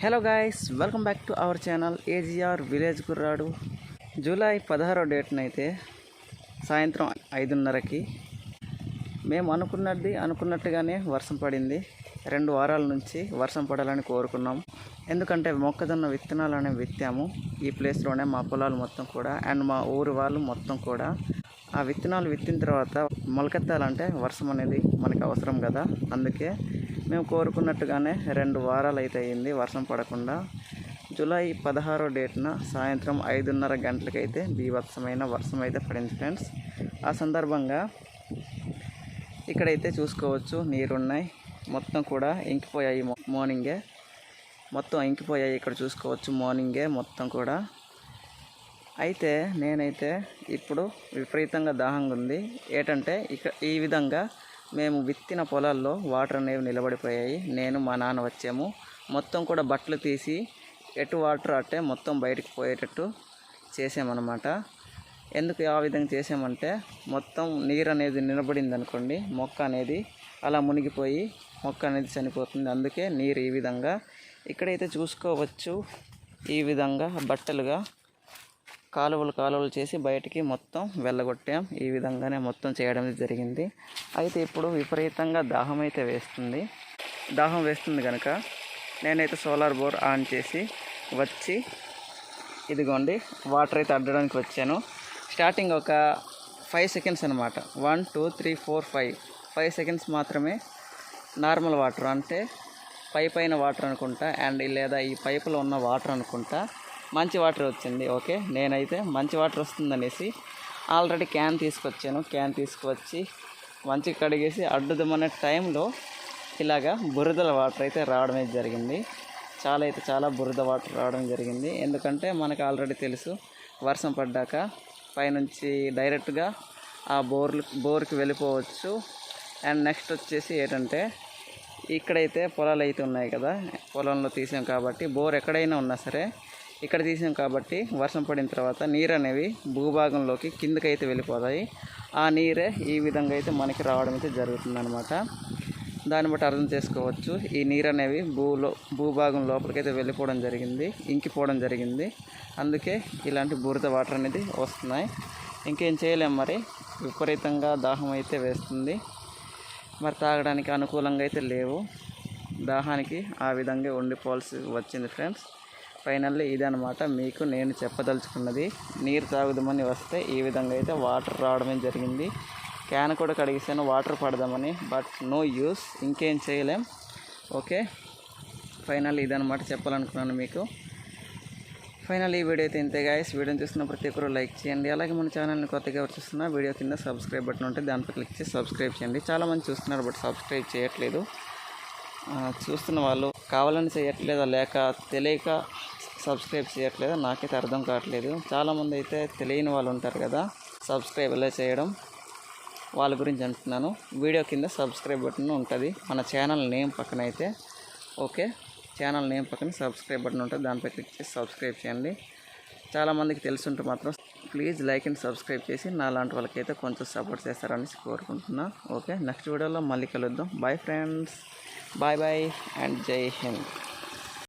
Hello guys welcome back to our channel A G R village కుర్రాడు July పదహారో డేట్న అయితే సాయంత్రం ఐదున్నరకి మేము అనుకున్నది అనుకున్నట్టుగానే వర్షం పడింది. రెండు వారాల నుంచి వర్షం పడాలని కోరుకున్నాం. ఎందుకంటే మొక్కజొన్న విత్తనాలు అనేవి విత్తాము. ఈ ప్లేస్లోనే మా పొలాలు మొత్తం కూడా అండ్ మా ఊరు వాళ్ళు మొత్తం కూడా. ఆ విత్తనాలు విత్తిన తర్వాత మొలకెత్తాలంటే వర్షం అనేది మనకి అవసరం కదా. అందుకే మేము కోరుకున్నట్టుగానే రెండు వారాలు అయితే అయింది వర్షం పడకుండా. జూలై పదహారో డేట్న సాయంత్రం ఐదున్నర గంటలకైతే బీభత్సమైన వర్షం అయితే పడింది ఫ్రెండ్స్. ఆ సందర్భంగా ఇక్కడైతే చూసుకోవచ్చు నీరున్నాయి. మొత్తం కూడా ఇంకిపోయాయి మార్నింగే. మొత్తం ఇంకిపోయాయి ఇక్కడ చూసుకోవచ్చు మార్నింగే మొత్తం కూడా. అయితే నేనైతే ఇప్పుడు విపరీతంగా దాహంగా ఉంది ఏంటంటే ఇక ఈ విధంగా మేము విత్తిన పొలాల్లో వాటర్ అనేవి నిలబడిపోయాయి. నేను మా నాన్న వచ్చాము. మొత్తం కూడా బట్టలు తీసి ఎటు వాటర్ అట్టే మొత్తం బయటికి పోయేటట్టు చేసామన్నమాట ఎందుకు ఆ విధంగా చేసామంటే మొత్తం నీరు అనేది నిలబడింది అనుకోండి మొక్క అనేది అలా మునిగిపోయి మొక్క అనేది చనిపోతుంది. అందుకే నీరు ఈ విధంగా ఇక్కడైతే చూసుకోవచ్చు. ఈ విధంగా బట్టలుగా కాలువలు కాలువలు చేసి బయటికి మొత్తం వెళ్ళగొట్టాం. ఈ విధంగానే మొత్తం చేయడం జరిగింది. అయితే ఇప్పుడు విపరీతంగా దాహం అయితే వేస్తుంది. దాహం వేస్తుంది కనుక నేనైతే సోలార్ బోర్ ఆన్ చేసి వచ్చి ఇదిగోండి వాటర్ అయితే అడ్డడానికి వచ్చాను. స్టార్టింగ్ ఒక ఫైవ్ సెకండ్స్ అనమాట one two three four five. Five seconds మాత్రమే నార్మల్ వాటర్ అంటే పై పైన వాటర్ అనుకుంటా అండ్ లేదా ఈ పైపులో ఉన్న వాటర్ అనుకుంటా మంచి వాటర్ వచ్చింది. ఓకే నేనైతే మంచి వాటర్ వస్తుందనేసి ఆల్రెడీ క్యాన్ తీసుకొచ్చాను. క్యాన్ తీసుకువచ్చి మంచిగా కడిగేసి అడ్డుదమనే టైంలో ఇలాగా బురదల వాటర్ అయితే రావడం అయితే జరిగింది. చాలా అయితే చాలా బురద వాటర్ రావడం జరిగింది. ఎందుకంటే మనకు ఆల్రెడీ తెలుసు వర్షం పడ్డాక పైనుంచి డైరెక్ట్గా ఆ బోర్లు బోర్కి వెళ్ళిపోవచ్చు. అండ్ నెక్స్ట్ వచ్చేసి ఏంటంటే ఇక్కడైతే పొలాలు అయితే ఉన్నాయి కదా పొలంలో తీసాం కాబట్టి బోర్ ఎక్కడైనా ఉన్నా సరే ఇక్కడ తీసాం కాబట్టి వర్షం పడిన తర్వాత నీరు అనేవి భూభాగంలోకి కిందకైతే వెళ్ళిపోతాయి. ఆ నీరే ఈ విధంగా అయితే మనకి రావడం అయితే జరుగుతుందనమాట దాన్ని బట్టి అర్థం చేసుకోవచ్చు. ఈ నీరు అనేవి భూలో భూభాగం లోపలికైతే వెళ్ళిపోవడం జరిగింది ఇంకిపోవడం జరిగింది. అందుకే ఇలాంటి బురద వాటర్ అనేది వస్తున్నాయి. ఇంకేం చేయలేం మరి. విపరీతంగా దాహం అయితే వేస్తుంది. మరి తాగడానికి అనుకూలంగా అయితే లేవు. దాహానికి ఆ విధంగా ఉండిపోవాల్సి వచ్చింది ఫ్రెండ్స్. ఫైనల్లీ ఇదనమాట మీకు నేను చెప్పదలుచుకున్నది నీరు తాగుదామని వస్తే ఈ విధంగా అయితే వాటర్ రావడమే జరిగింది. క్యాన్ కూడా కడిగిస్తాను వాటర్ పడదామని బట్ నో యూస్ ఇంకేం చేయలేం. ఓకే? ఫైనల్ ఇదనమాట చెప్పాలనుకున్నాను మీకు. ఫైనల్ ఈ వీడియో అయితే ఇంతే గాయస్ వీడియోని చూస్తున్న ప్రతి ఒక్కరు లైక్ చేయండి. అలాగే మన ఛానల్ని కొత్తగా ఎవరు చూస్తున్నా వీడియో కింద సబ్స్క్రైబ్ బటన్ ఉంటే దానిపై క్లిక్ చేసి సబ్స్క్రైబ్ చేయండి. చాలామంది చూస్తున్నారు బట్ సబ్స్క్రైబ్ చేయట్లేదు. చూస్తున్న వాళ్ళు కావాలని చేయట్లేదా లేక తెలియక సబ్స్క్రైబ్ చేయట్లేదు నాకైతే అర్థం కావట్లేదు. చాలామంది అయితే తెలియని వాళ్ళు ఉంటారు కదా సబ్స్క్రైబ్ ఎలా చేయడం? వాళ్ళ గురించి అంటున్నాను. వీడియో కింద సబ్స్క్రైబ్ బటన్ ఉంటుంది. మన ఛానల్ నేమ్ పక్కన అయితే ఓకే? ఛానల్ నేమ్ పక్కన సబ్స్క్రైబ్ బటన్ ఉంటుంది. దానిపై క్లిక్ చేసి సబ్స్క్రైబ్ చేయండి. చాలామందికి తెలుసుంటే మాత్రం ప్లీజ్ లైక్ అండ్ సబ్స్క్రైబ్ చేసి నా లాంటి వాళ్ళకైతే కొంచెం సపోర్ట్ చేస్తారని కోరుకుంటున్నా. ఓకే? నెక్స్ట్ వీడియోలో మళ్ళీ కలుద్దాం. Bye friends bye bye and జై హింద్